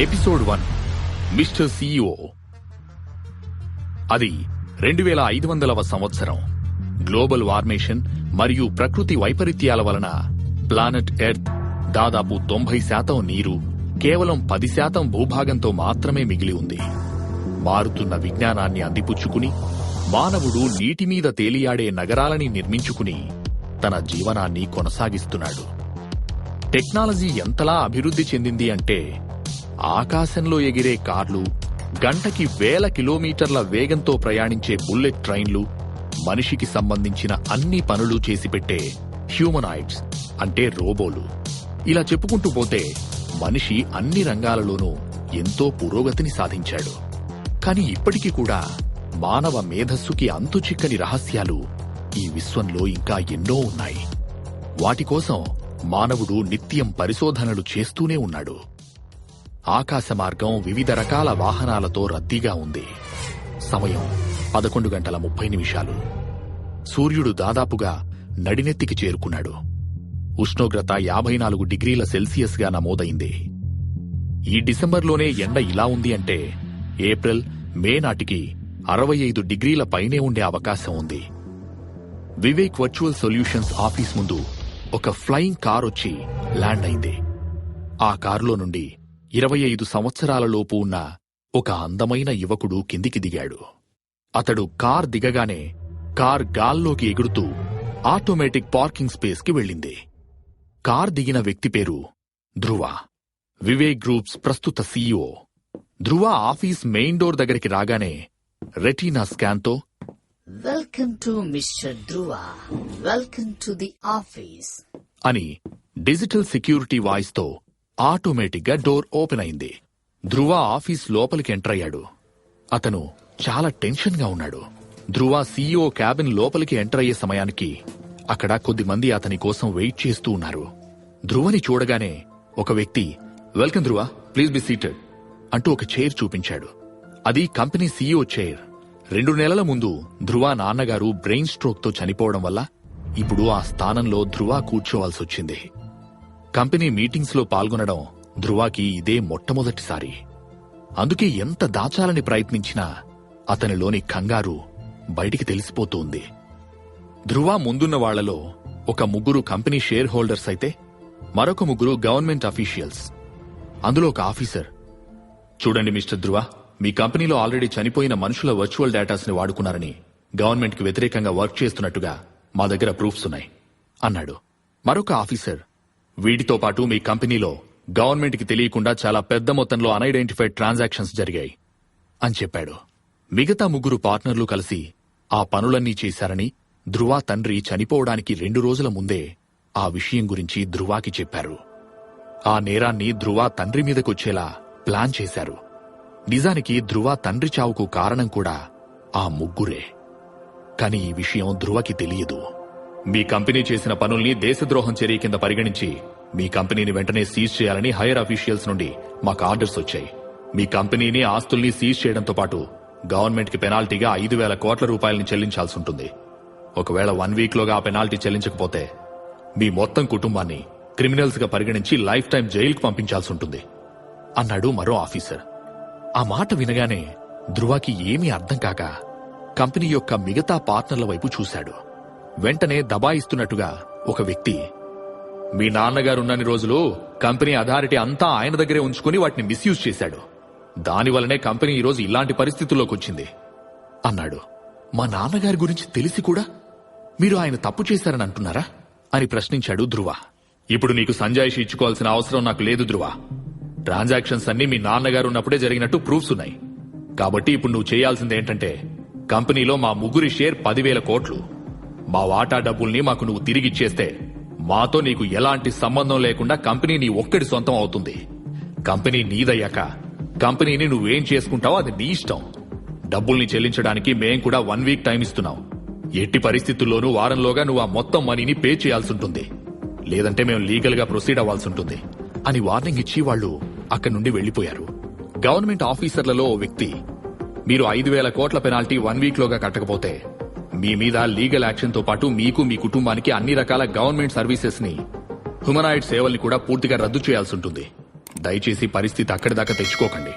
Episode one mister CEO అది రెండు వేల ఐదు వందలవ సంవత్సరం. గ్లోబల్ వార్మేషన్ మరియు ప్రకృతి వైపరీత్యాల వలన ప్లానెట్ ఎర్త్ దాదాపు తొంభై శాతం నీరు కేవలం పది శాతం భూభాగంతో మాత్రమే మిగిలి ఉంది. మారుతున్న విజ్ఞానాన్ని అందిపుచ్చుకుని మానవుడు నీటి మీద తేలియాడే నగరాలని నిర్మించుకుని తన జీవనాన్ని కొనసాగిస్తున్నాడు. టెక్నాలజీ ఎంతలా అభివృద్ధి చెందింది అంటే ఆకాశంలో ఎగిరే కార్లు గంటకి వేల కిలోమీటర్ల వేగంతో ప్రయాణించే బుల్లెట్ ట్రైన్లు మనిషికి సంబంధించిన అన్ని పనులు చేసిపెట్టే హ్యూమనాయిడ్స్ అంటే రోబోలు. ఇలా చెప్పుకుంటూ పోతే మనిషి అన్ని రంగాలలోనూ ఎంతో పురోగతిని సాధించాడు. కాని ఇప్పటికీ కూడా మానవ మేధస్సుకి అంతుచిక్కని రహస్యాలు ఈ విశ్వంలో ఇంకా ఎన్నో ఉన్నాయి. వాటి కోసం మానవుడు నిత్యం పరిశోధనలు చేస్తూనే ఉన్నాడు. ఆకాశ మార్గం వివిధ రకాల వాహనాలతో రద్దీగా ఉంది. సమయం పదకొండు గంటల ముప్పై నిమిషాలు. సూర్యుడు దాదాపుగా నడినెత్తికి చేరుకున్నాడు. ఉష్ణోగ్రత యాభై నాలుగు డిగ్రీల సెల్సియస్గా నమోదైంది. ఈ డిసెంబర్లోనే ఎండ ఇలా ఉంది అంటే ఏప్రిల్ మే నాటికి అరవై ఐదు డిగ్రీల పైనే ఉండే అవకాశం ఉంది. వివేక్ వర్చువల్ సొల్యూషన్స్ ఆఫీస్ ముందు ఒక ఫ్లయింగ్ కార్ వచ్చి ల్యాండ్ అయింది. ఆ కారులో నుండి ఇరవై ఐదు సంవత్సరాలలోపు ఉన్న ఒక అందమైన యువకుడు కిందికి దిగాడు అతడు కార్ దిగగానే కార్ గాల్లోకి ఎగురుతూ ఆటోమేటిక్ పార్కింగ్ స్పేస్కి వెళ్ళింది కార్ దిగిన వ్యక్తి పేరు ధ్రువ వివేక్ గ్రూప్స్ ప్రస్తుత CEO Dhruva office main door దగ్గరికి రాగానే రెటీనా స్కాన్తో Welcome to Mr. Dhruva. Welcome to the office. అని డిజిటల్ సెక్యూరిటీ వాయిస్తో ఆటోమేటిక్గా డోర్ ఓపెన్ అయింది. ధ్రువ ఆఫీస్ లోపలికి ఎంటర్ అయ్యాడు. అతను చాలా టెన్షన్గా ఉన్నాడు. ధ్రువ సీఈఓ క్యాబిన్ లోపలికి ఎంటర్ అయ్యే సమయానికి అక్కడ కొద్దిమంది అతని కోసం వెయిట్ చేస్తూ ఉన్నారు. ధ్రువని చూడగానే ఒక వ్యక్తి welcome Dhruva please be seated అంటూ ఒక చైర్ చూపించాడు. అది కంపెనీ సీఈఓ చైర్. రెండు నెలల ముందు ధ్రువ నాన్నగారు బ్రెయిన్ స్ట్రోక్తో చనిపోవడం వల్ల ఇప్పుడు ఆ స్థానంలో ధ్రువ కూర్చోవాల్సి వచ్చింది కంపెనీ మీటింగ్స్లో పాల్గొనడం ధ్రువాకి ఇదే మొట్టమొదటిసారి. అందుకే ఎంత దాచాలని ప్రయత్నించినా అతనిలోని కంగారు బయటికి తెలిసిపోతోంది. ధ్రువ ముందున్న వాళ్ళలో ఒక ముగ్గురు కంపెనీ షేర్ హోల్డర్స్ అయితే మరొక ముగ్గురు గవర్నమెంట్ అఫీషియల్స్. అందులో ఒక ఆఫీసర్. చూడండి మిస్టర్ ధ్రువ మీ కంపెనీలో ఆల్రెడీ చనిపోయిన మనుషుల వర్చువల్ డేటాస్ని వాడుకున్నారని గవర్నమెంట్కి వ్యతిరేకంగా వర్క్ చేస్తున్నట్టుగా మా దగ్గర ప్రూఫ్స్ ఉన్నాయి అన్నాడు. మరొక ఆఫీసర్. వీటితో పాటు మీ కంపెనీలో గవర్నమెంట్కి తెలియకుండా చాలా పెద్ద మొత్తంలో అన్ఐడెంటిఫైడ్ ట్రాన్సాక్షన్స్ జరిగాయి అని చెప్పాడు. మిగతా ముగ్గురు పార్ట్నర్లు కలిసి ఆ పనులన్నీ చేశారని ధ్రువ తండ్రి చనిపోవడానికి రెండు రోజుల ముందే ఆ విషయం గురించి ధ్రువాకి చెప్పారు. ఆ నేరాన్ని ధ్రువ తండ్రి మీదకొచ్చేలా ప్లాన్ చేశారు. నిజానికి ధ్రువ తండ్రి చావుకు కారణం కూడా ఆ ముగ్గురే. కాని ఈ విషయం ధ్రువకి తెలియదు. మీ కంపెనీ చేసిన పనుల్ని దేశద్రోహం చర్య కింద పరిగణించి మీ కంపెనీని వెంటనే సీజ్ చేయాలని హైయర్ అఫీషియల్స్ నుండి మాకు ఆర్డర్స్ వచ్చాయి. మీ కంపెనీని ఆస్తుల్ని సీజ్ చేయడంతో పాటు గవర్నమెంట్కి పెనాల్టీగా ఐదు వేల కోట్ల రూపాయలని చెల్లించాల్సి ఉంటుంది. ఒకవేళ వన్ వీక్ లోగా ఆ పెనాల్టీ చెల్లించకపోతే మీ మొత్తం కుటుంబాన్ని క్రిమినల్స్గా పరిగణించి లైఫ్ టైం జైలుకు పంపించాల్సి ఉంటుంది. అన్నాడు మరో ఆఫీసర్. ఆ మాట వినగానే ధృవాకి ఏమీ అర్థం కాక కంపెనీ యొక్క మిగతా పార్ట్నర్ల వైపు చూశాడు. వెంటనే దబాయిస్తున్నట్టుగా ఒక వ్యక్తి. మీ నాన్నగారున్నన్ని రోజులు కంపెనీ అథారిటీ అంతా ఆయన దగ్గరే ఉంచుకుని వాటిని మిస్యూజ్ చేశాడు. దానివల్లనే కంపెనీ ఈరోజు ఇలాంటి పరిస్థితుల్లోకి వచ్చింది. అన్నాడు. మా నాన్నగారి గురించి తెలిసి కూడా మీరు ఆయన తప్పు చేశారని అంటున్నారా? అని ప్రశ్నించాడు ధ్రువ ఇప్పుడు నీకు సంజాయిషి ఇచ్చుకోవాల్సిన అవసరం నాకు లేదు ధ్రువ ట్రాన్సాక్షన్స్ అన్ని మీ నాన్నగారు ఉన్నప్పుడే జరిగినట్టు ప్రూఫ్స్ ఉన్నాయి. కాబట్టి ఇప్పుడు నువ్వు చేయాల్సింది ఏంటంటే కంపెనీలో మా ముగ్గురి షేర్ పదివేల కోట్లు. మా వాటా డబ్బుల్ని మాకు నువ్వు తిరిగిచ్చేస్తే మాతో నీకు ఎలాంటి సంబంధం లేకుండా కంపెనీ నీ ఒక్కడి సొంతం అవుతుంది. కంపెనీ నీదయ్యాక కంపెనీని నువ్వేం చేసుకుంటావో అది నీ ఇష్టం. డబ్బుల్ని చెల్లించడానికి మేం కూడా వన్ వీక్ టైం ఇస్తున్నాం. ఎట్టి పరిస్థితుల్లోనూ వారంలోగా నువ్వు ఆ మొత్తం మనీని పే చేయాల్సి ఉంటుంది లేదంటే మేము లీగల్గా ప్రొసీడ్ అవ్వాల్సి ఉంటుంది అని వార్నింగ్ ఇచ్చి వాళ్ళు అక్కడి నుండి వెళ్ళిపోయారు గవర్నమెంట్ ఆఫీసర్లలో ఓ వ్యక్తి మీరు ఐదు వేల కోట్ల పెనాల్టీ వన్ వీక్ లోగా కట్టకపోతే మీ మీద లీగల్ యాక్షన్తో పాటు మీకు మీ కుటుంబానికి అన్ని రకాల గవర్నమెంట్ సర్వీసెస్ని హ్యుమనాయిడ్ సేవల్ని కూడా పూర్తిగా రద్దు చేయాల్సి ఉంటుంది. దయచేసి పరిస్థితి అక్కడిదాకా తెచ్చుకోకండి.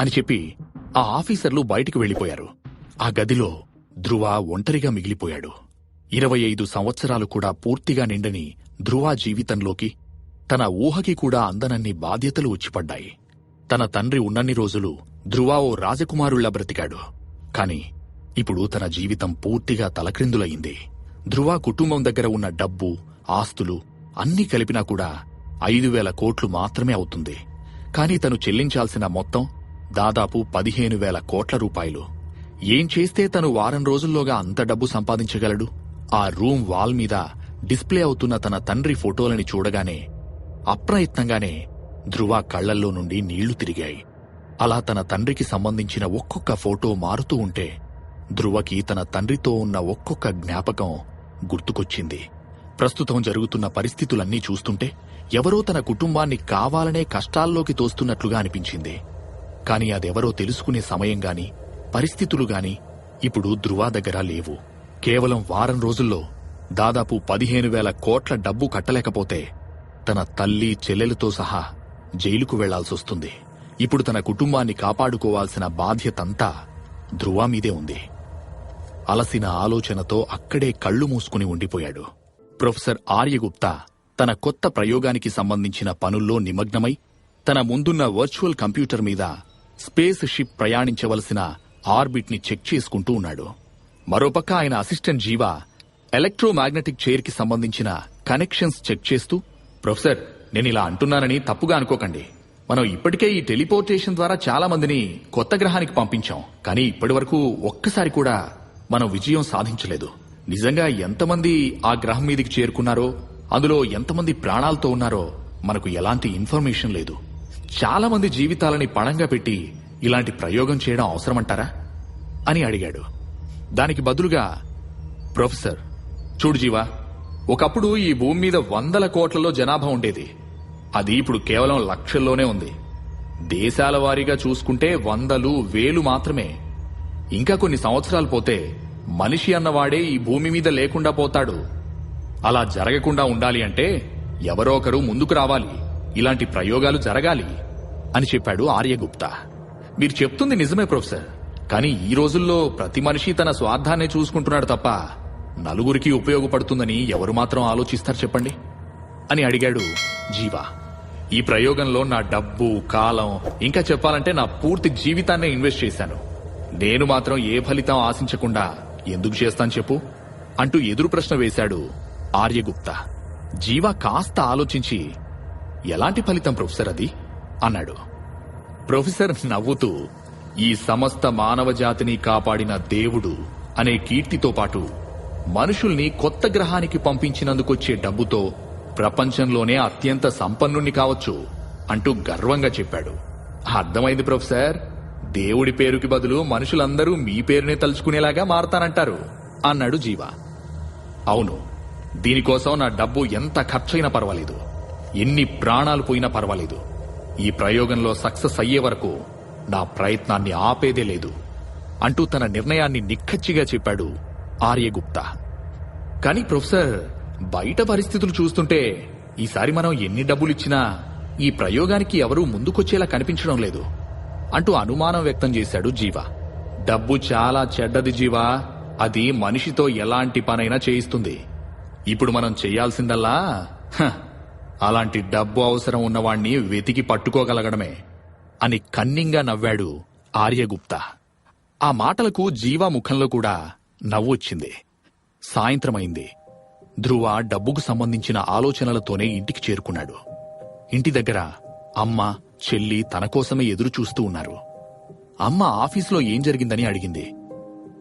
అని చెప్పి ఆ ఆఫీసర్లు బయటికి వెళ్ళిపోయారు ఆ గదిలో ధ్రువ ఒంటరిగా మిగిలిపోయాడు. ఇరవై ఐదు సంవత్సరాలు కూడా పూర్తిగా నిండని ధ్రువ జీవితంలోకి తన ఊహకి కూడా అందనన్ని బాధ్యతలు వచ్చిపడ్డాయి. తన తండ్రి ఉన్నన్ని రోజులు ధ్రువ ఓ రాజకుమారుళ్ళా బ్రతికాడు. కాని ఇప్పుడు తన జీవితం పూర్తిగా తలక్రిందులయ్యింది ధ్రువ కుటుంబం దగ్గర ఉన్న డబ్బు ఆస్తులు అన్నీ కలిపినా కూడా ఐదు వేల కోట్లు మాత్రమే అవుతుంది. కాని తను చెల్లించాల్సిన మొత్తం దాదాపు పదిహేను వేల కోట్ల రూపాయలు. ఏం చేస్తే తను వారం రోజుల్లోగా అంత డబ్బు సంపాదించగలడు? ఆ రూమ్ వాల్ మీద డిస్ప్లే అవుతున్న తన తండ్రి ఫోటోలని చూడగానే అప్రయత్నంగానే ధ్రువ కళ్ళల్లో నుండి నీళ్ళు తిరిగాయి. అలా తన తండ్రికి సంబంధించిన ఒక్కొక్క ఫోటో మారుతూ ఉంటే ధ్రువకి తన తండ్రితో ఉన్న ఒక్కొక్క జ్ఞాపకం గుర్తుకొచ్చింది. ప్రస్తుతం జరుగుతున్న పరిస్థితులన్నీ చూస్తుంటే ఎవరో తన కుటుంబాన్ని కావాలనే కష్టాల్లోకి తోస్తున్నట్లుగా అనిపించింది. కాని అదెవరో తెలుసుకునే సమయం గాని పరిస్థితులు గాని ఇప్పుడు ధృవ దగ్గర లేవు. కేవలం వారం రోజుల్లో దాదాపు పదిహేను వేల కోట్ల డబ్బు కట్టలేకపోతే తన తల్లి చెల్లెలతో సహా జైలుకు వెళ్ళాల్సొస్తుంది. ఇప్పుడు తన కుటుంబాన్ని కాపాడుకోవాల్సిన బాధ్యతంతా ధ్రువ మీదే ఉంది. అలసిన ఆలోచనతో అక్కడే కళ్ళు మూసుకుని ఉండిపోయాడు. ప్రొఫెసర్ ఆర్యగుప్తా తన కొత్త ప్రయోగానికి సంబంధించిన పనుల్లో నిమగ్నమై తన ముందున్న వర్చువల్ కంప్యూటర్ మీద స్పేస్ షిప్ ప్రయాణించవలసిన ఆర్బిట్ని చెక్ చేసుకుంటూ ఉన్నాడు. మరోపక్క ఆయన అసిస్టెంట్ జీవా ఎలక్ట్రోమాగ్నెటిక్ చైర్కి సంబంధించిన కనెక్షన్స్ చెక్ చేస్తూ ప్రొఫెసర్ నేను ఇలా అంటున్నానని తప్పుగా అనుకోకండి. మనం ఇప్పటికే ఈ టెలిపోర్టేషన్ ద్వారా చాలా మందిని కొత్త గ్రహానికి పంపించాం. కానీ ఇప్పటి వరకు ఒక్కసారి కూడా మనం విజయం సాధించలేదు. నిజంగా ఎంతమంది ఆ గ్రహం మీదికి చేరుకున్నారో అందులో ఎంతమంది ప్రాణాలతో ఉన్నారో మనకు ఎలాంటి ఇన్ఫర్మేషన్ లేదు. చాలా మంది జీవితాలని పణంగా పెట్టి ఇలాంటి ప్రయోగం చేయడం అవసరమంటారా? అని అడిగాడు. దానికి బదులుగా ప్రొఫెసర్ చూడు జీవా ఒకప్పుడు ఈ భూమి మీద వందల కోట్లలో జనాభా ఉండేది. అది ఇప్పుడు కేవలం లక్షల్లోనే ఉంది. దేశాల వారీగా చూసుకుంటే వందలు వేలు మాత్రమే. ఇంకా కొన్ని సంవత్సరాలు పోతే మనిషి అన్నవాడే ఈ భూమి మీద లేకుండా పోతాడు. అలా జరగకుండా ఉండాలి అంటే ఎవరో ఒకరు ముందుకు రావాలి. ఇలాంటి ప్రయోగాలు జరగాలి అని చెప్పాడు ఆర్యగుప్తా. మీరు చెప్తుంది నిజమే ప్రొఫెసర్. కానీ ఈ రోజుల్లో ప్రతి మనిషి తన స్వార్థాన్నే చూసుకుంటున్నాడు తప్ప నలుగురికి ఉపయోగపడుతుందని ఎవరు మాత్రం ఆలోచిస్తారు చెప్పండి? అని అడిగాడు జీవా. ఈ ప్రయోగంలో నా డబ్బు కాలం ఇంకా చెప్పాలంటే నా పూర్తి జీవితాన్నే ఇన్వెస్ట్ చేశాను. నేను మాత్రం ఏ ఫలితం ఆశించకుండా ఎందుకు చేస్తాను చెప్పు? అంటూ ఎదురు ప్రశ్న వేశాడు ఆర్యగుప్తా. జీవ కాస్త ఆలోచించి ఎలాంటి ఫలితం ప్రొఫెసర్ అది? అన్నాడు. ప్రొఫెసర్ నవ్వుతూ ఈ సమస్త మానవ జాతిని కాపాడిన దేవుడు అనే కీర్తితో పాటు మనుషుల్ని కొత్త గ్రహానికి పంపించినందుకొచ్చే డబ్బుతో ప్రపంచంలోనే అత్యంత సంపన్నుణ్ణి కావచ్చు అంటూ గర్వంగా చెప్పాడు. అర్థమైంది ప్రొఫెసర్? దేవుడి పేరుకి బదులు మనుషులందరూ మీ పేరునే తలుచుకునేలాగా మారతానంటారు అన్నాడు జీవ. అవును దీనికోసం నా డబ్బు ఎంత ఖర్చైనా పర్వాలేదు. ఎన్ని ప్రాణాలు పోయినా పర్వాలేదు. ఈ ప్రయోగంలో సక్సెస్ అయ్యే వరకు నా ప్రయత్నాన్ని ఆపేదే లేదు అంటూ తన నిర్ణయాన్ని నిక్కచ్చిగా చెప్పాడు ఆర్యగుప్తా. కానీ ప్రొఫెసర్ బయట పరిస్థితులు చూస్తుంటే ఈసారి మనం ఎన్ని డబ్బులిచ్చినా ఈ ప్రయోగానికి ఎవరూ ముందుకొచ్చేలా కనిపించడం లేదు. అంటూ అనుమానం వ్యక్తం చేశాడు జీవ. డబ్బు చాలా చెడ్డది జీవా. అది మనిషితో ఎలాంటి పనైనా చేయిస్తుంది. ఇప్పుడు మనం చేయాల్సిందల్లా? హ, అలాంటి డబ్బు అవసరం ఉన్నవాణ్ణి వెతికి పట్టుకోగలగడమే అని కన్నింగా నవ్వాడు ఆర్యగుప్తా. ఆ మాటలకు జీవా ముఖంలో కూడా నవ్వొచ్చింది సాయంత్రమైంది. ధ్రువ డబ్బుకు సంబంధించిన ఆలోచనలతోనే ఇంటికి చేరుకున్నాడు. ఇంటి దగ్గర అమ్మ చెల్లి తన కోసమే ఎదురు చూస్తూ ఉన్నారు. అమ్మ ఆఫీసులో ఏం జరిగిందని అడిగింది.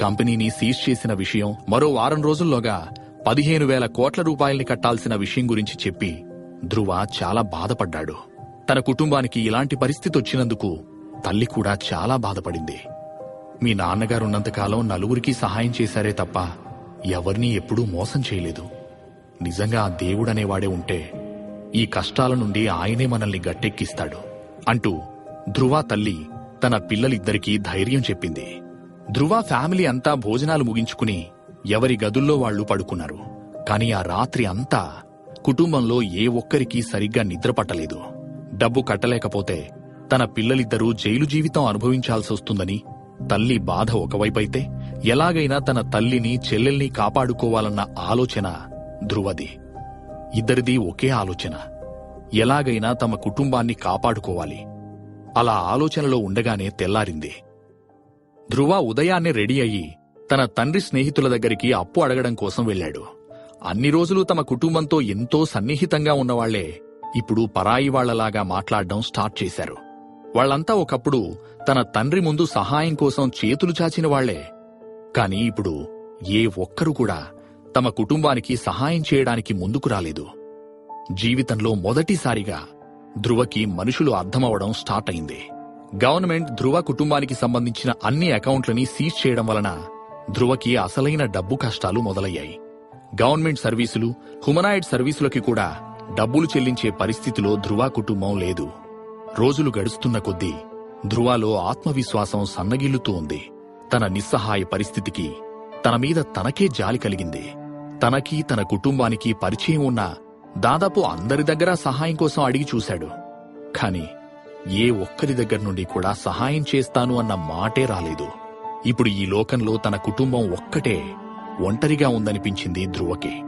కంపెనీని సీజ్ చేసిన విషయం మరో వారం రోజుల్లోగా పదిహేను వేల కోట్ల రూపాయల్ని కట్టాల్సిన విషయం గురించి చెప్పి ధ్రువ చాలా బాధపడ్డాడు. తన కుటుంబానికి ఇలాంటి పరిస్థితి వచ్చినందుకు తల్లి కూడా చాలా బాధపడింది. మీ నాన్నగారున్నంతకాలం నలుగురికి సహాయం చేశారే తప్ప ఎవరినీ ఎప్పుడూ మోసం చేయలేదు. నిజంగా ఆ దేవుడనేవాడే ఉంటే ఈ కష్టాల నుండి ఆయనే మనల్ని గట్టెక్కిస్తాడు. అంటూ ధ్రువ తల్లి తన పిల్లలిద్దరికీ ధైర్యం చెప్పింది. ధ్రువ ఫ్యామిలీ అంతా భోజనాలు ముగించుకుని ఎవరి గదుల్లో వాళ్ళు పడుకున్నారు. కాని ఆ రాత్రి అంతా కుటుంబంలో ఏ ఒక్కరికీ సరిగ్గా నిద్ర పట్టలేదు. డబ్బు కట్టలేకపోతే తన పిల్లలిద్దరూ జైలు జీవితం అనుభవించాల్సొస్తుందని తల్లి బాధ ఒకవైపైతే ఎలాగైనా తన తల్లిని చెల్లెల్ని కాపాడుకోవాలన్న ఆలోచన ధ్రువది. ఇద్దరిది ఒకే ఆలోచన. ఎలాగైనా తమ కుటుంబాన్ని కాపాడుకోవాలి. అలా ఆలోచనలో ఉండగానే తెల్లారింది. ధ్రువ ఉదయాన్నే రెడీ అయ్యి తన తండ్రి స్నేహితుల దగ్గరికి అప్పు అడగడం కోసం వెళ్ళాడు. అన్ని రోజులు తమ కుటుంబంతో ఎంతో సన్నిహితంగా ఉన్నవాళ్ళే ఇప్పుడు పరాయి వాళ్ళలాగా మాట్లాడడం స్టార్ట్ చేశారు. వాళ్ళంతా ఒకప్పుడు తన తండ్రి ముందు సహాయం కోసం చేతులు చాచిన వాళ్ళే. కాని ఇప్పుడు ఏ ఒక్కరు కూడా తమ కుటుంబానికి సహాయం చేయడానికి ముందుకు రాలేదు. జీవితంలో మొదటిసారిగా ధ్రువకి మనుషులు అర్థమవడం స్టార్ట్ అయింది గవర్నమెంట్ ధ్రువ కుటుంబానికి సంబంధించిన అన్ని అకౌంట్లని సీజ్ చేయడం వలన ధ్రువకి అసలైన డబ్బు కష్టాలు మొదలయ్యాయి. గవర్నమెంట్ సర్వీసులు హ్యుమనాయిడ్ సర్వీసులకి కూడా డబ్బులు చెల్లించే పరిస్థితిలో ధ్రువ కుటుంబం లేదు. రోజులు గడుస్తున్న కొద్దీ ధ్రువలో ఆత్మవిశ్వాసం సన్నగిల్లుతూ ఉంది. తన నిస్సహాయ పరిస్థితికి తన మీద తనకే జాలి కలిగింది. తనకి తన కుటుంబానికి పరిచయం ఉన్న దాదాపు అందరి దగ్గర సహాయం కోసం అడిగి చూశాడు. కాని ఏ ఒక్కరి దగ్గర నుండి కూడా సహాయం చేస్తాను అన్న మాటే రాలేదు. ఇప్పుడు ఈ లోకంలో తన కుటుంబం ఒక్కటే ఒంటరిగా ఉందనిపించింది ధ్రువకి.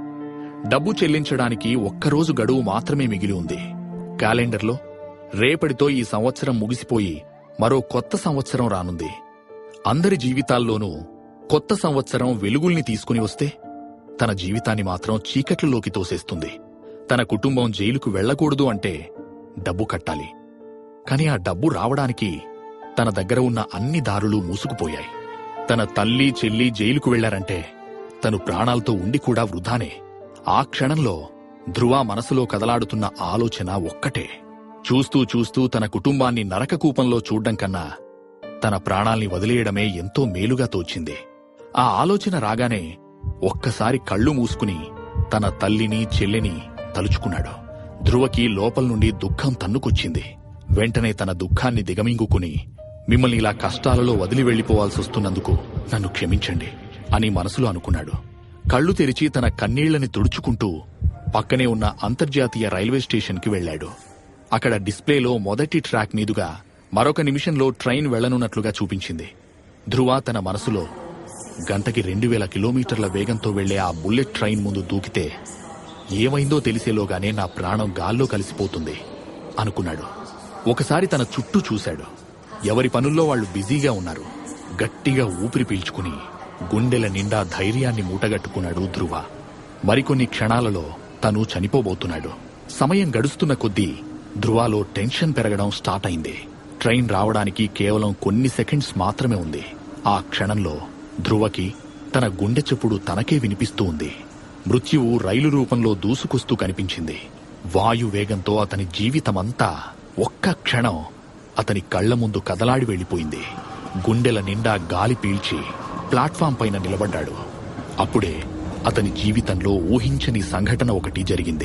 డబ్బు చెల్లించడానికి ఒక్కరోజు గడువు మాత్రమే మిగిలి ఉంది. క్యాలెండర్లో రేపటితో ఈ సంవత్సరం ముగిసిపోయి మరో కొత్త సంవత్సరం రానుంది. అందరి జీవితాల్లోనూ కొత్త సంవత్సరం వెలుగుల్ని తీసుకుని వస్తే తన జీవితాన్ని మాత్రం చీకట్లలోకి తోసేస్తుంది. తన కుటుంబం జైలుకు వెళ్ళకూడదు అంటే డబ్బు కట్టాలి. కాని ఆ డబ్బు రావడానికి తన దగ్గర ఉన్న అన్ని దారులు మూసుకుపోయాయి. తన తల్లి చెల్లి జైలుకు వెళ్ళారంటే తను ప్రాణాలతో ఉండి కూడా వృధానే. ఆ క్షణంలో ధ్రువ మనసులో కదలాడుతున్న ఆలోచన ఒక్కటే. చూస్తూ చూస్తూ తన కుటుంబాన్ని నరకకూపంలో చూడ్డం కన్నా తన ప్రాణాల్ని వదిలేయడమే ఎంతో మేలుగా తోచింది. ఆ ఆలోచన రాగానే ఒక్కసారి కళ్ళు మూసుకుని తన తల్లిని చెల్లిని తలుచుకున్నాడు. ధ్రువకి లోపల నుండి దుఃఖం తన్నుకొచ్చింది. వెంటనే తన దుఃఖాన్ని దిగమింగుకుని మిమ్మల్ని ఇలా కష్టాలలో వదిలి వెళ్ళిపోవాల్సొస్తున్నందుకు నన్ను క్షమించండి అని మనసులో అనుకున్నాడు. కళ్ళు తెరిచి తన కన్నీళ్ళని తుడుచుకుంటూ పక్కనే ఉన్న అంతర్జాతీయ రైల్వే స్టేషన్కి వెళ్ళాడు. అక్కడ డిస్ప్లేలో మొదటి ట్రాక్ మీదుగా మరొక నిమిషంలో ట్రైన్ వెళ్ళనున్నట్లుగా చూపించింది. ధ్రువ తన మనసులో గంటకి రెండు వేల కిలోమీటర్ల వేగంతో వెళ్ళే ఆ బుల్లెట్ ట్రైన్ ముందు దూకితే ఏమైందో తెలిసేలోగానే నా ప్రాణం గాల్లో కలిసిపోతుంది అనుకున్నాడు. ఒకసారి తన చుట్టూ చూశాడు. ఎవరి పనుల్లో వాళ్ళు బిజీగా ఉన్నారు. గట్టిగా ఊపిరి పీల్చుకుని గుండెల నిండా ధైర్యాన్ని మూటగట్టుకున్నాడు ధ్రువ. మరికొన్ని క్షణాలలో తను చనిపోబోతున్నాడు. సమయం గడుస్తున్న కొద్దీ ధ్రువాలో టెన్షన్ పెరగడం స్టార్ట్ అయింది. ట్రైన్ రావడానికి కేవలం కొన్ని సెకండ్స్ మాత్రమే ఉంది. ఆ క్షణంలో ధ్రువకి తన గుండె చప్పుడు తనకే వినిపిస్తూ ఉంది. మృత్యువు రైలు రూపంలో దూసుకొస్తూ కనిపించింది. వాయు వేగంతో అతని జీవితమంతా ఒక్క క్షణం అతని కళ్ళ ముందు కదలాడి వెళ్ళిపోయింది గుండెల నిండా గాలి పీల్చి ప్లాట్ఫామ్ పైన నిలబడ్డాడు. అప్పుడే అతని జీవితంలో ఊహించని సంఘటన ఒకటి జరిగింది.